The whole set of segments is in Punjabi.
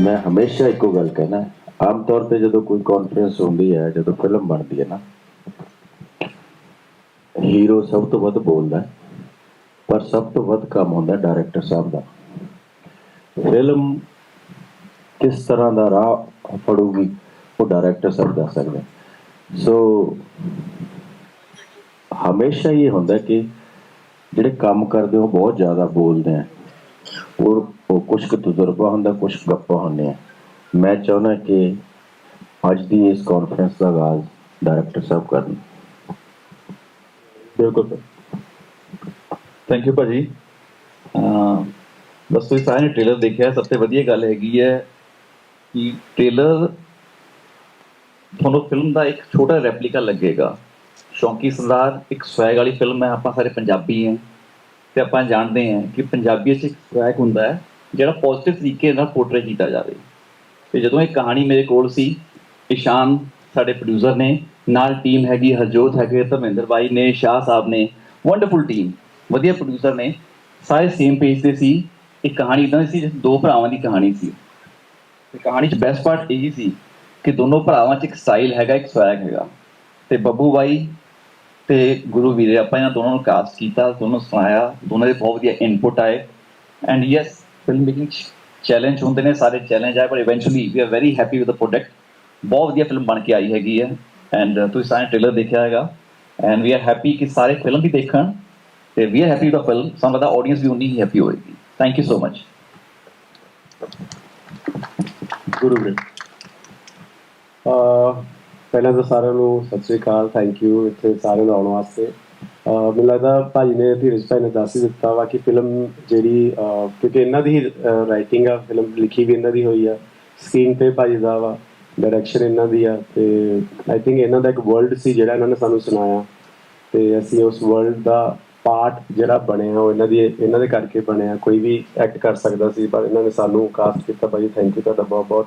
ਮੈਂ ਹਮੇਸ਼ਾ ਇੱਕੋ ਗੱਲ ਕਹਿਣਾ, ਆਮ ਤੌਰ ਤੇ ਜਦੋਂ ਕੋਈ ਕਾਨਫਰੰਸ ਹੁੰਦੀ ਹੈ, ਜਦੋਂ ਫਿਲਮ ਬਣਦੀ ਹੈ ਨਾ ਹੀਰੋ ਸਭ ਤੋਂ ਵੱਧ ਬੋਲਦਾ ਪਰ ਸਭ ਤੋਂ ਵੱਧ ਕੰਮ ਹੁੰਦਾ ਡਾਇਰੈਕਟਰ ਸਾਹਿਬ ਦਾ। ਫਿਲਮ ਕਿਸ ਤਰ੍ਹਾਂ ਦਾ ਰਾਹ ਫੜੂਗੀ, ਉਹ ਡਾਇਰੈਕਟਰ ਸਾਹਿਬ ਦੱਸ ਸਕਦੇ ਸੋ ਹਮੇਸ਼ਾ ਇਹ ਹੁੰਦਾ ਕਿ ਜਿਹੜੇ ਕੰਮ ਕਰਦੇ, ਉਹ ਬਹੁਤ ਜ਼ਿਆਦਾ ਬੋਲਦੇ ਆ ਔਰ ਉਹ ਕੁਝ ਕੁ ਤਜਰਬਾ ਹੁੰਦਾ ਕੁਝ ਗੱਪਾਂ ਹੁੰਦੀਆਂ। ਮੈਂ ਚਾਹੁੰਦਾ ਕਿ ਅੱਜ ਦੀ ਇਸ ਕਾਨਫਰੰਸ ਦਾ ਆਗਾਜ਼ ਡਾਇਰੈਕਟਰ ਸਾਹਿਬ ਕਰਨ। ਬਿਲਕੁਲ ਸਰ। ਥੈਂਕ ਯੂ ਭਾਜੀ। ਅਹ ਬਸ ਤੁਸੀਂ ਸਾਰੇ ਨੇ ਟ੍ਰੇਲਰ ਦੇਖਿਆ, ਸਭ ਤੋਂ ਵਧੀਆ ਗੱਲ ਹੈਗੀ ਹੈ ਕਿ ਟ੍ਰੇਲਰ ਤੁਹਾਨੂੰ ਫਿਲਮ ਦਾ ਇੱਕ ਛੋਟਾ ਰੈਪਲੀਕਾ ਲੱਗੇਗਾ। ਸ਼ੌਂਕੀ ਸਰਦਾਰ, ਇੱਕ ਸਵੈਗ ਵਾਲੀ ਫਿਲਮ ਹੈ, ਆਪਾਂ ਸਾਰੇ ਪੰਜਾਬੀ ਹਾਂ ਤੇ ਆਪਾਂ ਜਾਣਦੇ ਹਾਂ ਕਿ ਪੰਜਾਬੀ 'ਚ ਇੱਕ ਸਵੈਗ ਹੁੰਦਾ ਹੈ। ਜਿਹੜਾ ਪੋਜ਼ਿਟਿਵ ਤਰੀਕੇ ਨਾਲ ਪੋਰਟਰੇ ਕੀਤਾ ਜਾਵੇ। ਤੇ ਜਦੋਂ ਇਹ ਕਹਾਣੀ ਮੇਰੇ ਕੋਲ ਸੀ, ਇਸ਼ਾਨ ਸਾਡੇ ਪ੍ਰੋਡਿਊਸਰ ਨੇ, ਨਾਲ ਟੀਮ ਹੈਗੀ ਹਰਜੋਤ ਹੈਗੇ, ਧਰਮਿੰਦਰ ਬਾਈ ਨੇ, ਸ਼ਾਹ ਸਾਹਿਬ ਨੇ ਵੰਡਰਫੁਲ ਟੀਮ ਵਧੀਆ ਪ੍ਰੋਡਿਊਸਰ ਨੇ, ਸਾਰੇ ਸੇਮ ਪੇਜ ਤੇ ਸੀ। ਇਹ ਕਹਾਣੀ ਇਦਾਂ ਦੀ ਸੀ ਜਿਸ ਦੋ ਭਰਾਵਾਂ ਦੀ ਕਹਾਣੀ ਸੀ। ਤੇ ਕਹਾਣੀ 'ਚ ਬੈਸਟ ਪਾਰਟ ਇਹ ਸੀ ਕਿ ਦੋਨੋਂ ਭਰਾਵਾਂ 'ਚ ਇੱਕ ਸਟਾਈਲ ਹੈਗਾ, ਇੱਕ ਸਵੈਗ ਹੈਗਾ। ਤੇ ਬੱਬੂ ਬਾਈ ਤੇ ਗੁਰੂ ਵੀਰੇ, ਆਪਾਂ ਇਹਨਾਂ ਦੋਨਾਂ ਨੂੰ ਕਾਸਟ ਕੀਤਾ, ਦੋਨੋਂ ਸੁਣਾਇਆ, ਦੋਨਾਂ ਦੇ ਬਹੁਤ ਵਧੀਆ ਇਨਪੁਟ ਆਏ। And yes film making challenge ਹੁੰਦੇ ਨੇ, ਸਾਰੇ ਚੈਲੰਜ ਆਏ ਪਰ eventually we are very happy with the product ਬਹੁਤ ਵਧੀਆ ਫਿਲਮ ਬਣ ਕੇ ਆਈ ਹੈਗੀ ਹੈ ਐਂਡ ਤੁਸੀਂ ਸਾਰੇ ਟ੍ਰੇਲਰ ਦੇਖਿਆ ਹੈਗਾ ਐਂਡ ਵੀ ਆਰ ਹੈਪੀ ਕਿ ਸਾਰੇ ਫਿਲਮ ਵੀ ਦੇਖਣ, ਤੇ we are happy with the film ਸਾਨੂੰ ਲੱਗਦਾ ਆਡੀਅנס ਵੀ ਉਨੀ ਹੀ ਹੈਪੀ ਹੋਏਗੀ। Thank you so much Guru Veer ah, ਪਹਿਲਾਂ ਤਾਂ ਸਾਰਿਆਂ ਨੂੰ ਸਤਿ ਸ੍ਰੀ ਅਕਾਲ ਥੈਂਕ ਯੂ ਇੱਥੇ ਸਾਰੇ ਆਉਣ ਵਾਸਤੇ। ਮੈਨੂੰ ਲੱਗਦਾ ਭਾਜੀ ਨੇ ਧੀਰਜ ਭਾਈ ਨੇ ਦੱਸ ਹੀ ਦਿੱਤਾ ਵਾ ਕਿ ਫਿਲਮ ਜਿਹੜੀ ਕਿਉਂਕਿ ਇਹਨਾਂ ਦੀ ਰਾਈਟਿੰਗ ਆ ਫਿਲਮ ਲਿਖੀ ਵੀ ਇਹਨਾਂ ਦੀ ਹੋਈ ਆ ਸਕਰੀਨ ਤੇ ਭਾਜੀ ਦਾ ਵਾ ਡਾਇਰੈਕਸ਼ਨ ਇਹਨਾਂ ਦੀ ਆ, ਤੇ ਆਈ ਥਿੰਕ ਇਹਨਾਂ ਦਾ ਇੱਕ ਵਰਲਡ ਸੀ ਜਿਹੜਾ ਇਹਨਾਂ ਨੇ ਸਾਨੂੰ ਸੁਣਾਇਆ। ਤੇ ਅਸੀਂ ਉਸ ਵਰਲਡ ਦਾ ਪਾਰਟ ਜਿਹੜਾ ਬਣਿਆ, ਉਹ ਇਹਨਾਂ ਦੀ, ਇਹਨਾਂ ਦੇ ਕਰਕੇ ਬਣਿਆ। ਕੋਈ ਵੀ ਐਕਟ ਕਰ ਸਕਦਾ ਸੀ, ਪਰ ਇਹਨਾਂ ਨੇ ਸਾਨੂੰ ਕਾਸਟ ਕੀਤਾ ਭਾਜੀ। ਥੈਂਕ ਯੂ ਤੁਹਾਡਾ ਬਹੁਤ ਬਹੁਤ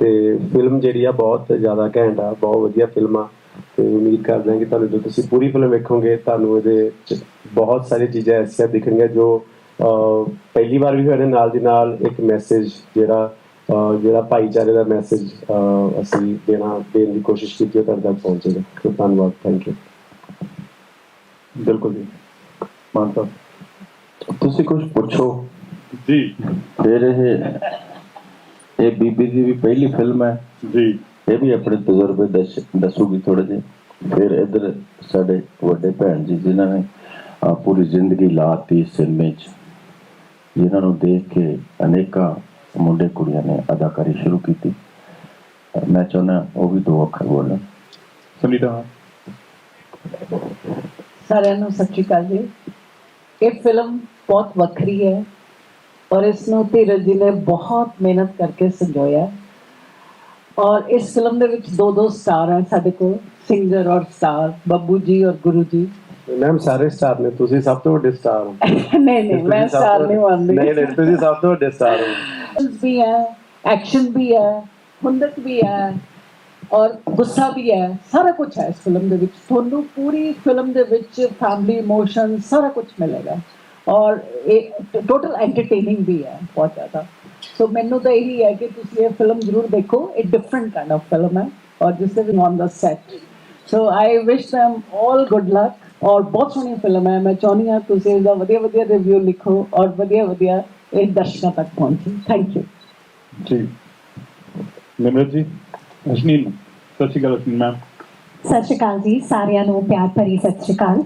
ਤੇ ਫਿਲਮ ਜਿਹੜੀ ਆ ਬਹੁਤ ਜ਼ਿਆਦਾ ਘੈਂਟ ਆ, ਬਹੁਤ ਵਧੀਆ ਫਿਲਮ ਆ। ਤੇ ਉਮੀਦ ਕਰਦੇ ਹਾਂ ਕਿ ਤੁਹਾਨੂੰ ਜਦੋਂ ਤੁਸੀਂ ਪੂਰੀ ਫਿਲਮ ਵੇਖੋਗੇ ਤੁਹਾਨੂੰ ਇਹਦੇ ਬਹੁਤ ਸਾਰੀ ਚੀਜ਼ਾਂ ਐਸੀਆਂ ਦਿਖਣਗੀਆਂ ਜੋ ਪਹਿਲੀ ਵਾਰ ਵੀ ਸਾਡੇ ਨਾਲ ਦੀ ਨਾਲ ਇੱਕ ਮੈਸੇਜ ਜਿਹੜਾ ਜਿਹੜਾ ਭਾਈਚਾਰੇ ਦਾ ਮੈਸੇਜ ਅਸੀਂ ਦੇਣਾ ਦੇਣ ਦੀ ਕੋਸ਼ਿਸ਼ ਕੀਤੀ ਉਹ ਤੁਹਾਡੇ ਤੱਕ ਪਹੁੰਚੇਗਾ ਧੰਨਵਾਦ ਥੈਂਕ ਯੂ ਬਿਲਕੁਲ ਜੀ। ਮਾਨਤਾ ਤੁਸੀਂ ਕੁਝ ਪੁੱਛੋ। ਜੀ। ਫਿਰ ਇਹ ਇਹ ਬੀਬੀ ਦੀ ਵੀ ਪਹਿਲੀ ਫਿਲਮ ਹੈ। ਜੀ। ਇਹ ਵੀ ਆਪਣੇ ਤਜਰਬੇ ਦੱਸ- ਦੱਸੂਗੀ ਥੋੜੇ ਜਿਹੇ। ਫਿਰ ਇੱਧਰ ਸਾਡੇ ਵੱਡੇ ਭੈਣ ਜੀ ਜਿਨ੍ਹਾਂ ਨੇ ਪੂਰੀ ਜ਼ਿੰਦਗੀ ਲਾਤੀ ਸਿਨੇਮੇ 'ਚ ਜਿਨ੍ਹਾਂ ਨੂੰ ਦੇਖ ਕੇ ਅਨੇਕਾਂ ਮੁੰਡੇ ਕੁੜੀਆਂ ਨੇ ਅਦਾਕਾਰੀ ਸ਼ੁਰੂ ਕੀਤੀ। ਮੈਂ ਚਾਹੁੰਦਾ ਉਹ ਵੀ ਦੋ ਅੱਖਰ ਬੋਲਣ। ਸੁਨੀਤਾ। ਸਾਰਿਆਂ ਨੂੰ ਸਤਿ ਸ਼੍ਰੀ ਅਕਾਲ ਜੀ। ਇਹ ਫਿਲਮ ਬਹੁਤ ਵੱਖਰੀ ਹੈ ਔਰ ਇਸ ਨੂੰ ਧੀਰਜ ਜੀ ਨੇ ਬਹੁਤ ਮਿਹਨਤ ਕਰਕੇ ਸੰਜੋਇਆ ਔਰ ਇਸ ਫਿਲਮ ਦੇ ਵਿੱਚ ਦੋ ਦੋ ਸਟਾਰ ਹਨ ਸਾਡੇ ਕੋਲ ਸਿੰਗਰ ਔਰ ਸਟਾਰ ਬੱਬੂ ਜੀ ਔਰ ਗੁਰੂ ਜੀ। ਮੈਮ ਸਾਰੇ ਸਟਾਰ ਨੇ ਤੁਸੀਂ ਸਭ ਤੋਂ ਵੱਡੇ ਸਟਾਰ ਹੋ। ਨਹੀਂ ਨਹੀਂ ਮੈਂ ਸਟਾਰ ਨਹੀਂ ਮੰਨਦੀ ਨਹੀਂ ਨਹੀਂ ਤੁਸੀਂ ਸਭ ਤੋਂ ਵੱਡੇ ਸਟਾਰ ਹੋ। ਵੀ ਹੈ ਐਕਸ਼ਨ ਵੀ ਹੈ ਹੁੰਦਕ ਵੀ ਹੈ ਔਰ ਗੁੱਸਾ ਵੀ ਹੈ ਸਾਰਾ ਕੁਝ ਹੈ ਇਸ ਫਿਲਮ ਦੇ ਵਿੱਚ। ਤੁਹਾਨੂੰ ਪੂਰੀ ਫਿਲਮ ਦੇ ਵਿੱਚ ਫੈਮਿਲੀ ਇਮੋਸ਼ਨ ਸਾਰਾ ਕੁਝ ਮਿਲੇਗਾ। ਔਰ ਇਹ ਟੋਟਲ ਐਂਟਰਟੇਨਿੰਗ ਵੀ ਹੈ ਬਹੁਤ ਜ਼ਿਆਦਾ। ਸੋ ਮੈਨੂੰ ਤਾਂ ਇਹੀ ਹੈ ਕਿ ਤੁਸੀਂ ਇਹ ਫਿਲਮ ਜ਼ਰੂਰ ਦੇਖੋ ਇਹ ਡਿਫਰੈਂਟ ਕਾਈਂਡ ਆਫ ਫਿਲਮ ਹੈ ਔਰ ਜਿਸ ਤੇ on the set so I wish them all good luck ਔਰ ਬਹੁਤ ਸੋਹਣੀ ਫਿਲਮ ਹੈ ਮੈਂ ਚਾਹੁੰਦੀ ਹਾਂ ਤੁਸੀਂ ਇਹਦਾ ਵਧੀਆ ਵਧੀਆ ਰਿਵਿਊ ਲਿਖੋ ਔਰ ਵਧੀਆ ਵਧੀਆ ਇਹ ਦਰਸ਼ਕਾਂ ਤੱਕ ਪਹੁੰਚੇ ਥੈਂਕ ਯੂ ਜੀ ਨਿਮਰਤ ਜੀ ਅਸ਼ਨੀਨ ਸਤਿ ਸ਼੍ਰੀ ਅਕਾਲ ਅਸ਼ਨੀਨ ਮੈਮ ਸਤਿ ਸ਼੍ਰੀ ਅਕਾਲ ਜੀ ਸਾਰਿਆਂ ਨੂੰ ਪਿਆਰ ਭਰੀ ਸਤਿ ਸ਼੍ਰੀ ਅਕਾਲ